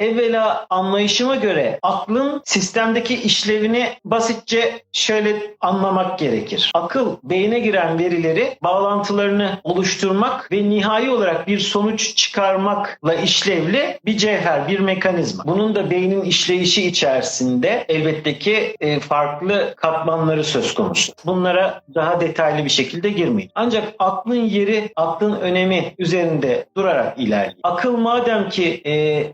evvela anlayışıma göre aklın sistemdeki işlevini basitçe şöyle anlamak gerekir. Akıl beyne giren verileri bağlantılarını oluşturmak ve nihai olarak bir sonuç çıkarmakla işlevli bir cevher, bir mekanizma. Bunun da beynin işleyişi içerisinde elbette ki e, farklı katmanları söz konusu. Bunlara daha detaylı bir şekilde girmeyin. Ancak aklın yeri, aklın önemi üzerinde durarak ilerliyor. Akıl madem ki e,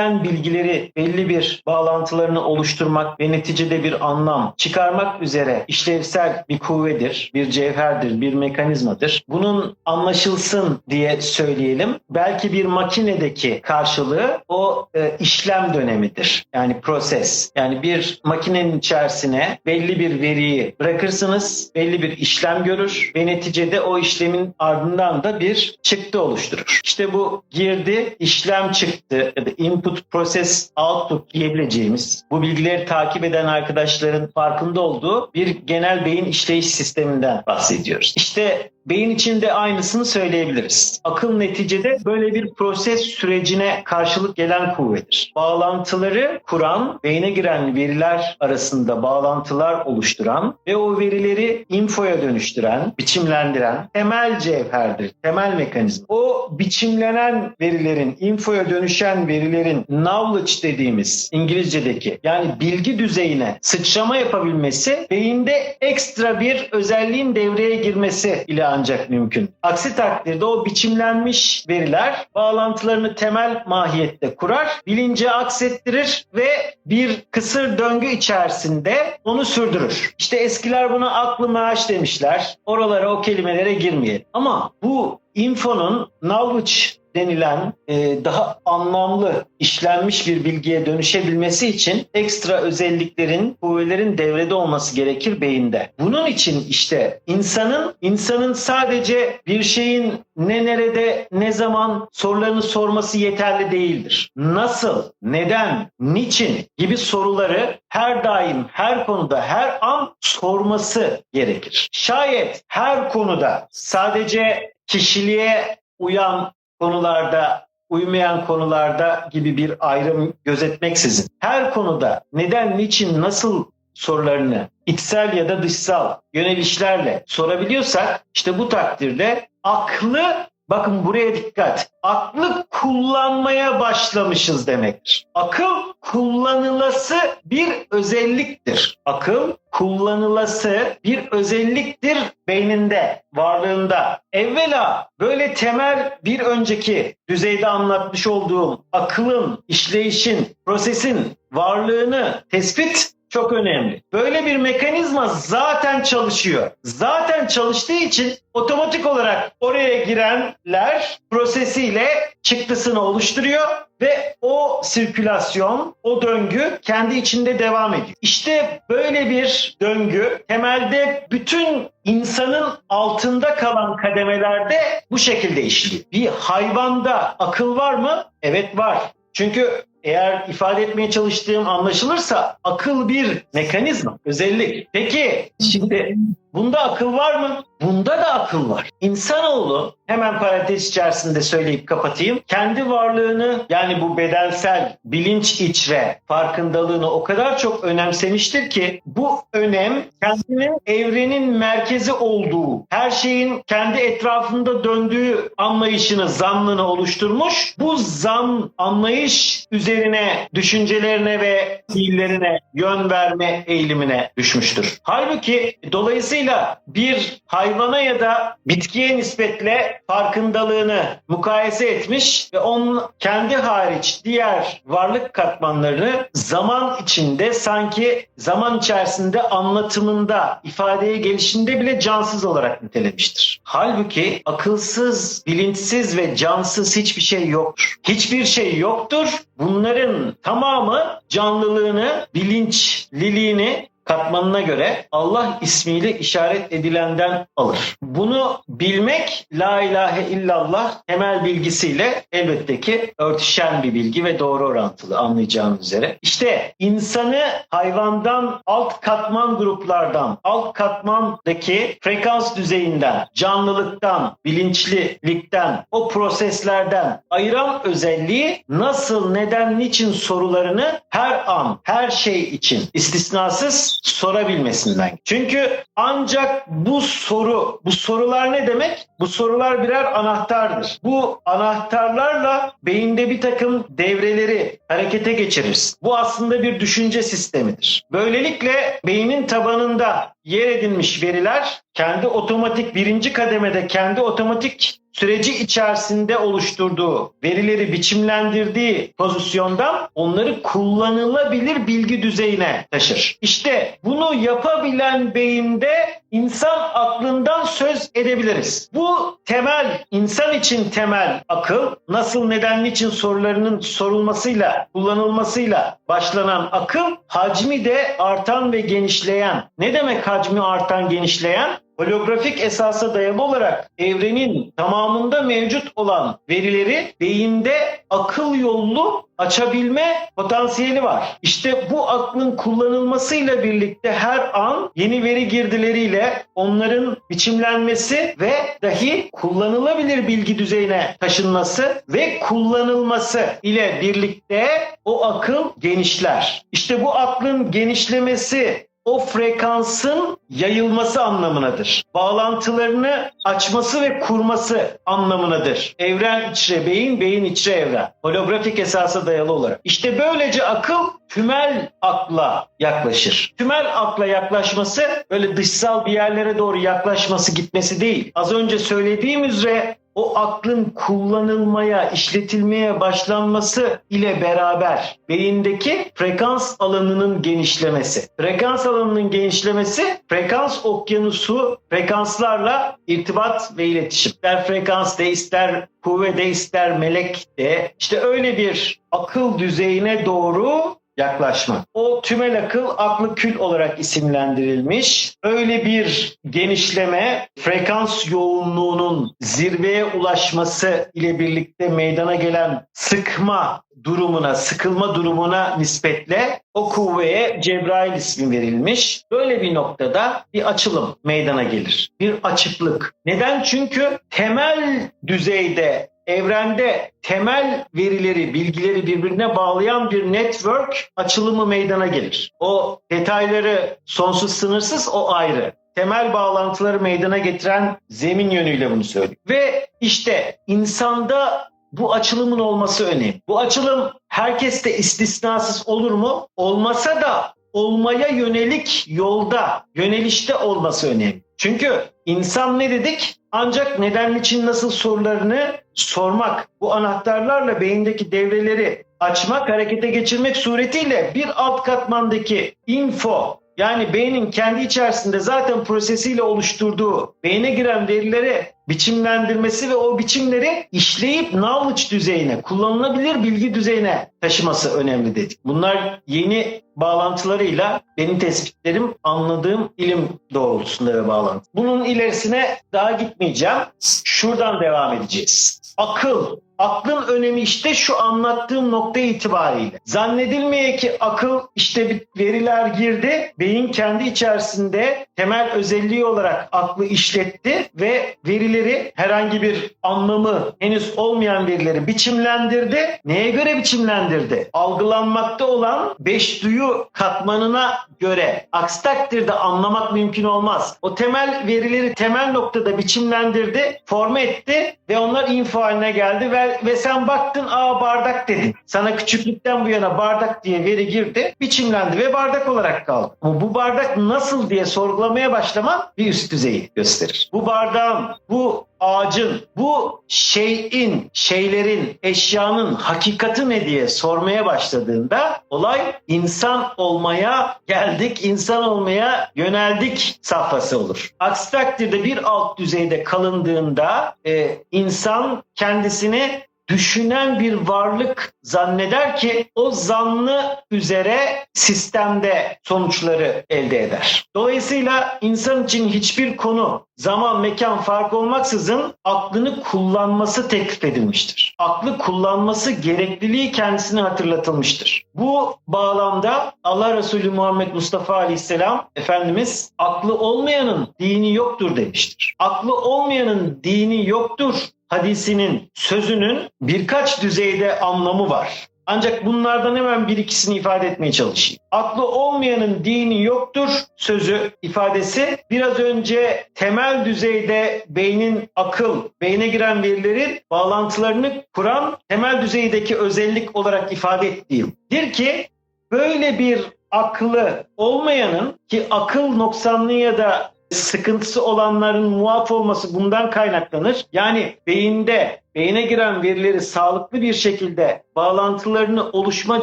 edinilen bilgileri belli bir bağlantılarını oluşturmak ve neticede bir anlam çıkarmak üzere işlevsel bir kuvvedir, bir cevherdir, bir mekanizmadır. Bunun anlaşılsın diye söyleyelim. Belki bir makinedeki karşılığı o e, işlem dönemidir. Yani proses. Yani bir makinenin içerisine belli bir veriyi bırakırsınız, belli bir işlem görür ve neticede o işlemin ardından da bir çıktı oluşturur. İşte bu girdi, işlem çıktı ya da input, process, output diyebileceğimiz bu bilgileri takip eden arkadaşların farkında olduğu bir genel beyin işleyiş sisteminden bahsediyoruz. İşte beyin içinde aynısını söyleyebiliriz. Akıl neticede böyle bir proses sürecine karşılık gelen kuvvettir. Bağlantıları kuran, beyne giren veriler arasında bağlantılar oluşturan ve o verileri infoya dönüştüren, biçimlendiren temel cevherdir, temel mekanizma. O biçimlenen verilerin, infoya dönüşen verilerin knowledge dediğimiz İngilizce'deki yani bilgi düzeyine sıçrama yapabilmesi beyinde ekstra bir özelliğin devreye girmesi ile ancak mümkün. Aksi takdirde o biçimlenmiş veriler bağlantılarını temel mahiyette kurar, bilince aksettirir ve bir kısır döngü içerisinde onu sürdürür. İşte eskiler buna aklı maaş demişler. Oralara o kelimelere girmeyelim. Ama bu infonun knowledge denilen e, daha anlamlı işlenmiş bir bilgiye dönüşebilmesi için ekstra özelliklerin, kuvvelerin devrede olması gerekir beyinde. Bunun için işte insanın insanın sadece bir şeyin ne nerede, ne zaman sorularını sorması yeterli değildir. Nasıl, neden, niçin gibi soruları her daim, her konuda, her an sorması gerekir. Şayet her konuda sadece kişiliğe uyan konularda, uymayan konularda gibi bir ayrım gözetmeksizin. Her konuda neden, niçin, nasıl sorularını içsel ya da dışsal yönelişlerle sorabiliyorsak işte bu takdirde aklı bakın buraya dikkat. Aklı kullanmaya başlamışız demektir. Akıl kullanılası bir özelliktir. Akıl kullanılası bir özelliktir beyninde, varlığında. Evvela böyle temel bir önceki düzeyde anlatmış olduğum akılın, işleyişin, prosesin varlığını tespit çok önemli. Böyle bir mekanizma zaten çalışıyor. Zaten çalıştığı için otomatik olarak oraya girenler prosesiyle çıktısını oluşturuyor ve o sirkülasyon, o döngü kendi içinde devam ediyor. İşte böyle bir döngü temelde bütün insanın altında kalan kademelerde bu şekilde işliyor. Bir hayvanda akıl var mı? Evet var. Çünkü eğer ifade etmeye çalıştığım anlaşılırsa akıl bir mekanizma, özellik. Peki şimdi bunda akıl var mı? Bunda da akıl var. İnsanoğlu hemen parantez içerisinde söyleyip kapatayım. Kendi varlığını yani bu bedensel bilinç içre farkındalığını o kadar çok önemsemiştir ki bu önem kendinin evrenin merkezi olduğu, her şeyin kendi etrafında döndüğü anlayışını, zannını oluşturmuş. Bu zan anlayış üzerine düşüncelerine ve fiillerine yön verme eğilimine düşmüştür. Halbuki dolayısıyla bir hayvana ya da bitkiye nispetle farkındalığını mukayese etmiş ve onun kendi hariç diğer varlık katmanlarını zaman içinde sanki zaman içerisinde anlatımında, ifadeye gelişinde bile cansız olarak nitelemiştir. Halbuki akılsız, bilinçsiz ve cansız hiçbir şey yoktur. Hiçbir şey yoktur. Bunların tamamı canlılığını, bilinçliliğini katmanına göre Allah ismiyle işaret edilenden alır. Bunu bilmek la ilahe illallah temel bilgisiyle elbette ki örtüşen bir bilgi ve doğru orantılı anlayacağınız üzere. İşte insanı hayvandan alt katman gruplardan, alt katmandaki frekans düzeyinden, canlılıktan, bilinçlilikten, o proseslerden ayıran özelliği nasıl, neden, niçin sorularını her an, her şey için istisnasız sorabilmesinden. Çünkü ancak bu soru, bu sorular ne demek? Bu sorular birer anahtardır. Bu anahtarlarla beyinde bir takım devreleri harekete geçiririz. Bu aslında bir düşünce sistemidir. Böylelikle beynin tabanında yer edinmiş veriler kendi otomatik birinci kademede kendi otomatik süreci içerisinde oluşturduğu verileri biçimlendirdiği pozisyondan onları kullanılabilir bilgi düzeyine taşır. İşte bunu yapabilen beyinde insan aklından söz edebiliriz. Bu temel, insan için temel akıl nasıl neden niçin sorularının sorulmasıyla, kullanılmasıyla başlanan akıl hacmi de artan ve genişleyen. Ne demek hacmi artan genişleyen? Holografik esasa dayalı olarak evrenin tamamında mevcut olan verileri beyinde akıl yollu açabilme potansiyeli var. İşte bu aklın kullanılmasıyla birlikte her an yeni veri girdileriyle onların biçimlenmesi ve dahi kullanılabilir bilgi düzeyine taşınması ve kullanılması ile birlikte o akıl genişler. İşte bu aklın genişlemesi o frekansın yayılması anlamınadır. Bağlantılarını açması ve kurması anlamınadır. Evren içre beyin, beyin içre evren. Holografik esasa dayalı olarak. İşte böylece akıl tümel akla yaklaşır. Tümel akla yaklaşması böyle dışsal bir yerlere doğru yaklaşması gitmesi değil. Az önce söylediğim üzere o aklın kullanılmaya, işletilmeye başlanması ile beraber beyindeki frekans alanının genişlemesi. Frekans alanının genişlemesi frekans okyanusu frekanslarla irtibat ve iletişim. İster frekans de ister kuvve de ister melek de işte öyle bir akıl düzeyine doğru yaklaşma. O tümel akıl aklı kül olarak isimlendirilmiş. Öyle bir genişleme, frekans yoğunluğunun zirveye ulaşması ile birlikte meydana gelen sıkma durumuna, sıkılma durumuna nispetle o kuvveye Cebrail ismi verilmiş. Böyle bir noktada bir açılım meydana gelir. Bir açıklık. Neden? Çünkü temel düzeyde evrende temel verileri, bilgileri birbirine bağlayan bir network açılımı meydana gelir. O detayları sonsuz sınırsız o ayrı. Temel bağlantıları meydana getiren zemin yönüyle bunu söylüyor. Ve işte insanda bu açılımın olması önemli. Bu açılım herkeste istisnasız olur mu? Olmasa da olmaya yönelik yolda, yönelişte olması önemli. Çünkü insan ne dedik? Ancak neden için nasıl sorularını sormak, bu anahtarlarla beyindeki devreleri açmak, harekete geçirmek suretiyle bir alt katmandaki info yani beynin kendi içerisinde zaten prosesiyle oluşturduğu beyne giren verileri biçimlendirmesi ve o biçimleri işleyip knowledge düzeyine, kullanılabilir bilgi düzeyine taşıması önemli dedik. Bunlar yeni bağlantılarıyla benim tespitlerim anladığım ilim doğrultusunda ve bağlantı. Bunun ilerisine daha gitmeyeceğim. Şuradan devam edeceğiz. Akıl Aklın önemi işte şu anlattığım nokta itibariyle. Zannedilmeye ki akıl işte veriler girdi. Beyin kendi içerisinde temel özelliği olarak aklı işletti ve verileri herhangi bir anlamı henüz olmayan verileri biçimlendirdi. Neye göre biçimlendirdi? Algılanmakta olan beş duyu katmanına göre. Aksi takdirde anlamak mümkün olmaz. O temel verileri temel noktada biçimlendirdi, forme etti ve onlar info haline geldi ve ve sen baktın aa bardak dedin. Sana küçüklükten bu yana bardak diye veri girdi, biçimlendi ve bardak olarak kaldı. Ama bu bardak nasıl diye sorgulamaya başlaman bir üst düzeyi gösterir. Bu bardağın, bu ağacın, bu şeyin, şeylerin, eşyanın hakikati ne diye sormaya başladığında olay insan olmaya geldik, insan olmaya yöneldik safhası olur. Aksi takdirde bir alt düzeyde kalındığında e, insan kendisini düşünen bir varlık zanneder ki o zannı üzere sistemde sonuçları elde eder. Dolayısıyla insan için hiçbir konu zaman mekan fark olmaksızın aklını kullanması teklif edilmiştir. Aklı kullanması gerekliliği kendisine hatırlatılmıştır. Bu bağlamda Allah Resulü Muhammed Mustafa Aleyhisselam Efendimiz aklı olmayanın dini yoktur demiştir. Aklı olmayanın dini yoktur hadisinin sözünün birkaç düzeyde anlamı var. Ancak bunlardan hemen bir ikisini ifade etmeye çalışayım. Aklı olmayanın dini yoktur sözü ifadesi biraz önce temel düzeyde beynin akıl, beyne giren verilerin bağlantılarını kuran temel düzeydeki özellik olarak ifade ettiğim. Bir ki böyle bir aklı olmayanın ki akıl noksanlığı ya da sıkıntısı olanların muaf olması bundan kaynaklanır. Yani beyinde beyine giren verileri sağlıklı bir şekilde bağlantılarını oluşma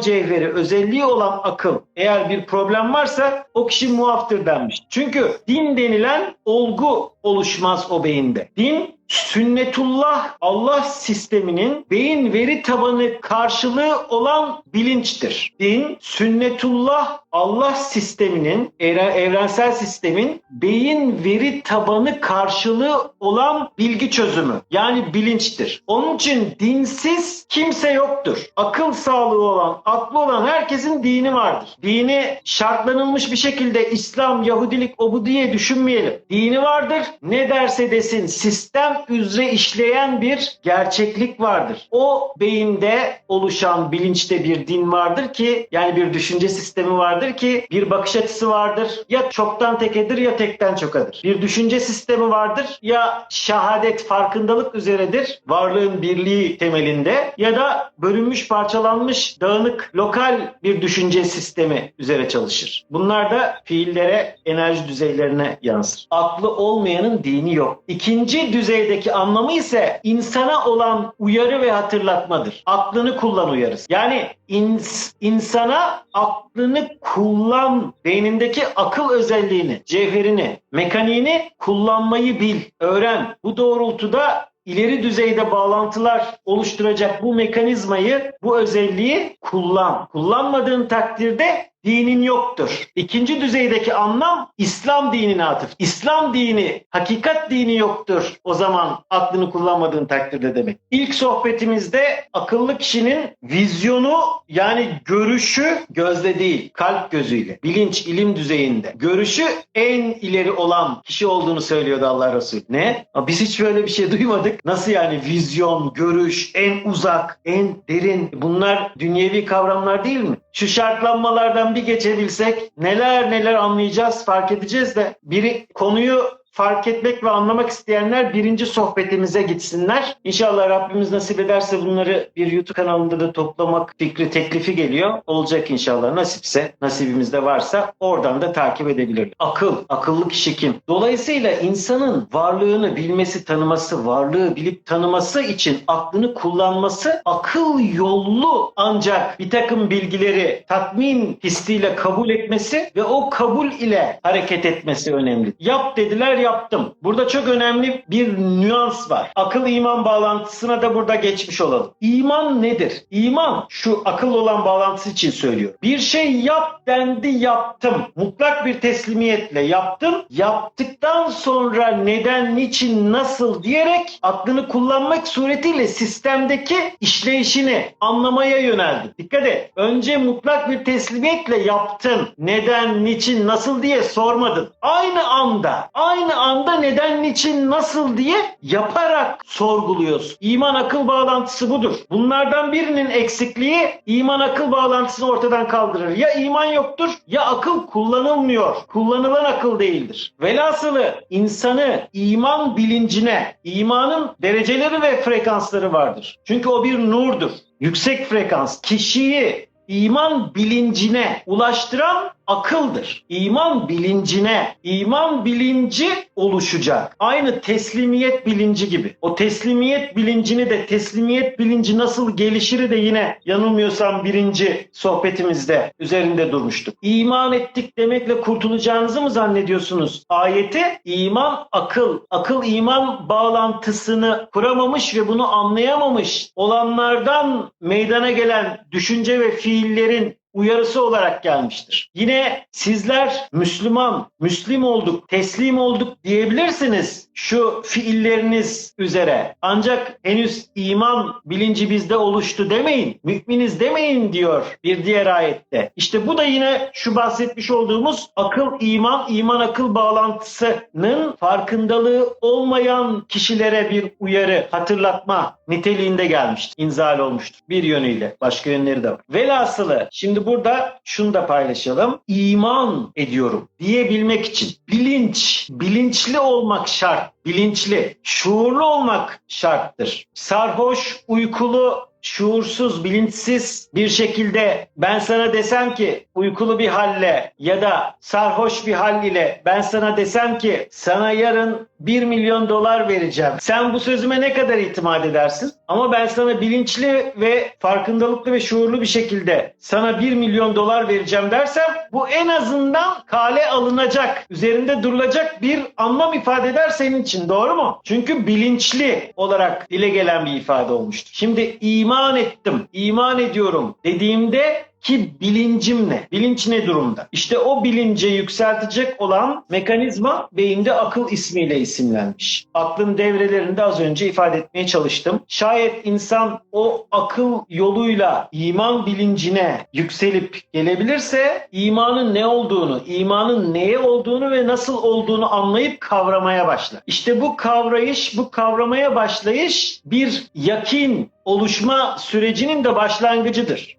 cevheri özelliği olan akıl eğer bir problem varsa o kişi muaftır denmiş. Çünkü din denilen olgu oluşmaz o beyinde. Din sünnetullah Allah sisteminin beyin veri tabanı karşılığı olan bilinçtir. Din sünnetullah Allah sisteminin evrensel sistemin beyin veri tabanı karşılığı olan bilgi çözümü yani bilinçtir. Onun için dinsiz kimse yoktur. Akıl sağlığı olan, aklı olan herkesin dini vardır. Dini şartlanılmış bir şekilde İslam, Yahudilik, o bu diye düşünmeyelim. Dini vardır. Ne derse desin sistem üzere işleyen bir gerçeklik vardır. O beyinde oluşan bilinçte bir din vardır ki yani bir düşünce sistemi vardır ki bir bakış açısı vardır. Ya çoktan tekedir ya tekten çokadır. Bir düşünce sistemi vardır ya şehadet farkındalık üzeredir. Varlığın birliği temelinde ya da bölünmüş parçalanmış dağınık lokal bir düşünce sistemi üzere çalışır. Bunlar da fiillere enerji düzeylerine yansır. Aklı olmayanın dini yok. İkinci düzeydeki anlamı ise insana olan uyarı ve hatırlatmadır. Aklını kullan uyarısı. Yani ins insana aklını kullan, beynindeki akıl özelliğini, cevherini, mekaniğini kullanmayı bil, öğren. Bu doğrultuda ileri düzeyde bağlantılar oluşturacak bu mekanizmayı, bu özelliği kullan. Kullanmadığın takdirde dinin yoktur. İkinci düzeydeki anlam İslam dinine atıf. İslam dini, hakikat dini yoktur. O zaman aklını kullanmadığın takdirde demek. İlk sohbetimizde akıllı kişinin vizyonu yani görüşü gözde değil, kalp gözüyle, bilinç, ilim düzeyinde. Görüşü en ileri olan kişi olduğunu söylüyordu Allah Resulü. Ne? Biz hiç böyle bir şey duymadık. Nasıl yani vizyon, görüş, en uzak, en derin bunlar dünyevi kavramlar değil mi? Şu şartlanmalardan bir geçebilsek neler neler anlayacağız, fark edeceğiz de biri konuyu fark etmek ve anlamak isteyenler birinci sohbetimize gitsinler. İnşallah Rabbimiz nasip ederse bunları bir YouTube kanalında da toplamak fikri teklifi geliyor. Olacak inşallah nasipse, nasibimizde varsa oradan da takip edebilirler. Akıl, akıllı kişi kim? Dolayısıyla insanın varlığını bilmesi, tanıması, varlığı bilip tanıması için aklını kullanması akıl yollu ancak bir takım bilgileri tatmin hissiyle kabul etmesi ve o kabul ile hareket etmesi önemli. Yap dediler yaptım. Burada çok önemli bir nüans var. Akıl iman bağlantısına da burada geçmiş olalım. İman nedir? İman şu akıl olan bağlantısı için söylüyor. Bir şey yap dendi yaptım. Mutlak bir teslimiyetle yaptım. Yaptıktan sonra neden, niçin, nasıl diyerek aklını kullanmak suretiyle sistemdeki işleyişini anlamaya yöneldi. Dikkat et. Önce mutlak bir teslimiyetle yaptın. Neden, niçin, nasıl diye sormadın. Aynı anda, aynı anda neden, niçin, nasıl diye yaparak sorguluyorsun. İman akıl bağlantısı budur. Bunlardan birinin eksikliği iman akıl bağlantısını ortadan kaldırır. Ya iman yoktur ya akıl kullanılmıyor. Kullanılan akıl değildir. Velhasılı insanı iman bilincine, imanın dereceleri ve frekansları vardır. Çünkü o bir nurdur. Yüksek frekans kişiyi iman bilincine ulaştıran akıldır. İman bilincine, iman bilinci oluşacak. Aynı teslimiyet bilinci gibi. O teslimiyet bilincini de teslimiyet bilinci nasıl gelişiri de yine yanılmıyorsam birinci sohbetimizde üzerinde durmuştuk. İman ettik demekle kurtulacağınızı mı zannediyorsunuz? Ayeti iman akıl, akıl iman bağlantısını kuramamış ve bunu anlayamamış olanlardan meydana gelen düşünce ve fiillerin uyarısı olarak gelmiştir. Yine sizler Müslüman, Müslim olduk, teslim olduk diyebilirsiniz şu fiilleriniz üzere. Ancak henüz iman bilinci bizde oluştu demeyin, müminiz demeyin diyor bir diğer ayette. İşte bu da yine şu bahsetmiş olduğumuz akıl iman, iman akıl bağlantısının farkındalığı olmayan kişilere bir uyarı, hatırlatma niteliğinde gelmiştir. İnzal olmuştur bir yönüyle. Başka yönleri de var. Velhasılı şimdi burada şunu da paylaşalım. İman ediyorum diyebilmek için bilinç, bilinçli olmak şart. Bilinçli, şuurlu olmak şarttır. Sarhoş, uykulu, şuursuz, bilinçsiz bir şekilde ben sana desem ki uykulu bir halle ya da sarhoş bir hal ile ben sana desem ki sana yarın 1 milyon dolar vereceğim. Sen bu sözüme ne kadar itimat edersin? Ama ben sana bilinçli ve farkındalıklı ve şuurlu bir şekilde sana 1 milyon dolar vereceğim dersem bu en azından kale alınacak, üzerinde durulacak bir anlam ifade eder senin için doğru mu? Çünkü bilinçli olarak dile gelen bir ifade olmuştur. Şimdi iman ettim, iman ediyorum dediğimde ki bilincim ne? Bilinç ne durumda? İşte o bilince yükseltecek olan mekanizma beyinde akıl ismiyle isimlenmiş. Aklın devrelerinde az önce ifade etmeye çalıştım. Şayet insan o akıl yoluyla iman bilincine yükselip gelebilirse imanın ne olduğunu, imanın neye olduğunu ve nasıl olduğunu anlayıp kavramaya başlar. İşte bu kavrayış, bu kavramaya başlayış bir yakin oluşma sürecinin de başlangıcıdır.